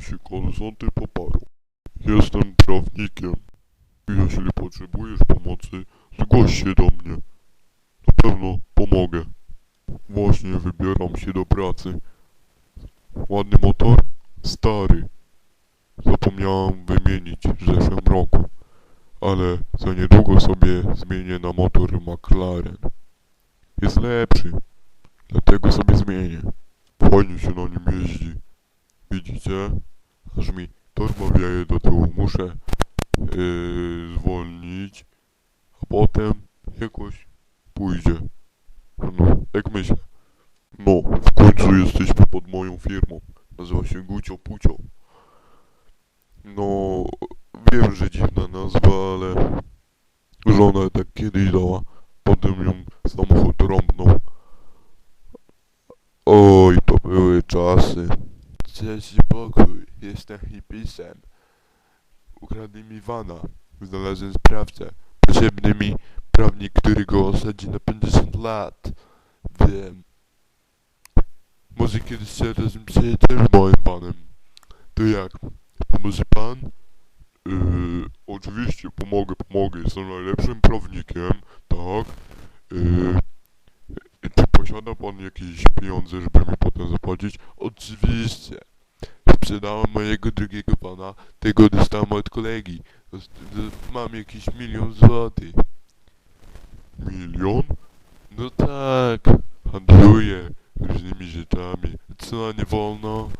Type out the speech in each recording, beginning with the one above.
Się Konstanty Paparo. Jestem prawnikiem. Jeśli potrzebujesz pomocy, zgłoś się do mnie. Na pewno pomogę. Właśnie wybieram się do pracy. Ładny motor? Stary. Zapomniałem wymienić w zeszłym roku. Ale za niedługo sobie zmienię na motor McLaren. Jest lepszy. Dlatego sobie zmienię. Fajnie się na nim jeździ. Widzicie? Aż mi torba wieje do tyłu. Muszę yy, zwolnić, a potem jakoś pójdzie. No, jak myślę. No, w końcu jesteśmy pod moją firmą. Nazywa się Gucio Pucio. No, wiem, że dziwna nazwa, ale żona tak kiedyś dała. Potem ją samochód rąbnął. Oj, to były czasy. Cześć pokój, jestem hipisem. Ukradli mi wana. Znalazłem sprawcę. Potrzebny mi prawnik, który go osadzi na 50 lat. Wiem. Może kiedyś się razem przejedziemy moim panem. To jak? Pomoże pan? Yy, oczywiście pomogę, pomogę. Jestem najlepszym prawnikiem, tak? Yy, posiada pan jakieś pieniądze, żeby mi potem zapłacić? Oczywiście. Sprzedałem mojego drugiego pana, tego dostałem od kolegi. Mam jakiś milion złotych. Milion? No tak, handluję różnymi rzeczami. Co nie wolno?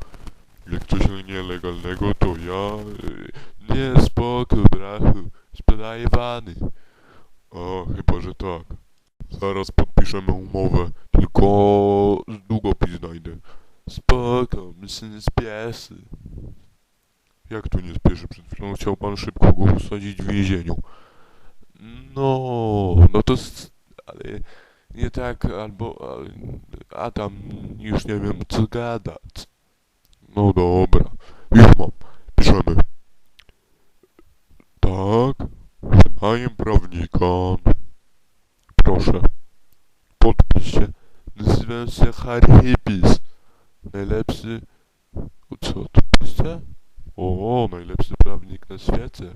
Jak coś nielegalnego, to ja... Yy, Nie, spoko, brachu. Sprzedaję wany. a, chyba, że tak. Zaraz podpiszemy umowę, tylko długopis znajdę. Spoko, mi się nie spieszy. Jak tu nie spieszy? Przed chwilą chciał pan szybko go usadzić w więzieniu. No, no to... Ale nie tak, albo... A tam już nie wiem co gadać. No dobra, już mam. Piszemy. Tak, wynajem prawnika. Proszę. Harry Hippies. Najlepszy... Co, to pisze? O, najlepszy prawnik na świecie.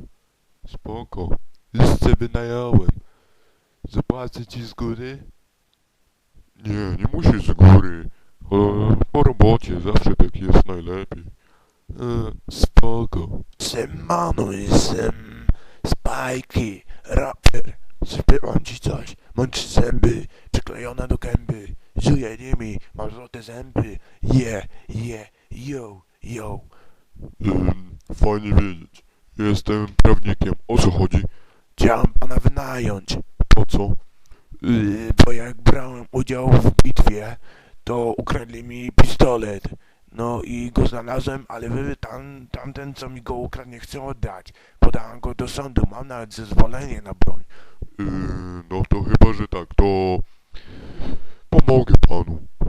Spoko. Już wynająłem. Zapłacę ci z góry? Nie, nie musisz z góry. Po robocie zawsze tak jest najlepiej. E, spoko. Siemano, jestem Spajki, raper. Śpiewam ci coś. Trzy zęby przyklejone do gęby. Żuję nimi, mam złote zęby. Yeah, yeah, yo, yo. Ym, fajnie wiedzieć. Jestem prawnikiem. O co chodzi? Chciałem pana wynająć. Po co? Yy, bo jak brałem udział w bitwie, to ukradli mi pistolet. No i go znalazłem, ale wy, tam, tamten co mi go ukradł nie chce oddać. Podałem go do sądu, mam nawet zezwolenie na broń. Yy, no to chyba, że tak, to.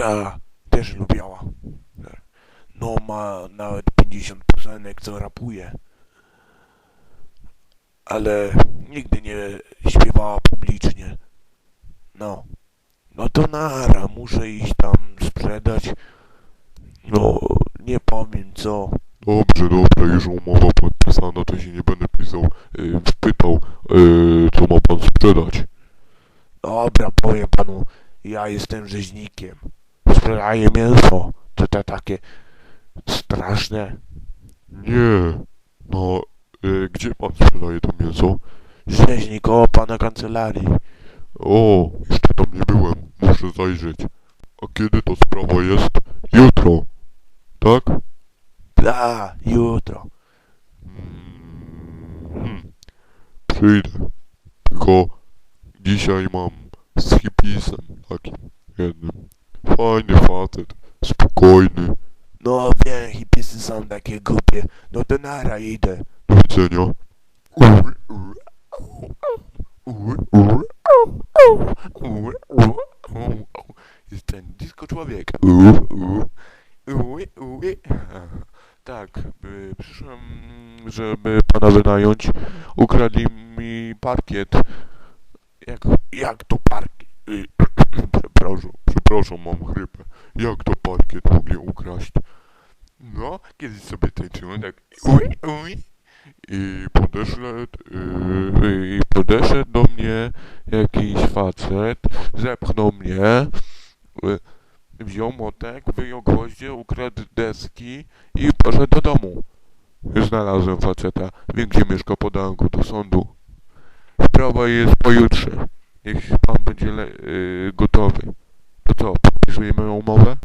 Ta, też lubiała. No ma nawet 50 piosenek, co rapuje. Ale nigdy nie śpiewała publicznie. No. No to nara, muszę iść tam sprzedać. No, nie powiem co. Dobrze, dobra, już umowa podpisana, to się nie będę pisał, yy, pytał, yy, co ma pan sprzedać. Dobra, powiem panu, ja jestem rzeźnikiem. Sprzedaję mięso. To to takie straszne. Nie, no, yy, gdzie pan sprzedaje to mięso? Rzeźnik o pana kancelarii. O, jeszcze tam nie byłem, muszę zajrzeć. A kiedy to sprawa jest? Jutro, tak? Da, jutro. Hmm. Przyjdę. Tylko dzisiaj mam z hipisem takim jednym. Fajny facet, spokojny, No wiem, hipisy są takie głupie. No to nara idę. Do widzenia. Jest ten disco człowiek. Tak, przyszłem, żeby pana wynająć. Ukradli mi parkiet. Jak, Jak to parki? y, przepraszam, przepraszam, mam chrypę. Jak to parkiet mogli ukraść? No, kiedyś sobie tańczyłem tak ui, ui. I podeszedł, yy, i podeszedł do mnie jakiś facet, zepchnął mnie, yy, wziął motek, wyjął gwoździe, ukradł deski i poszedł do domu. Znalazłem faceta, wiem gdzie mieszka podanku, do sądu. Sprawa jest pojutrze, jeśli pan będzie yy, gotowy. To co, podpisujemy umowę?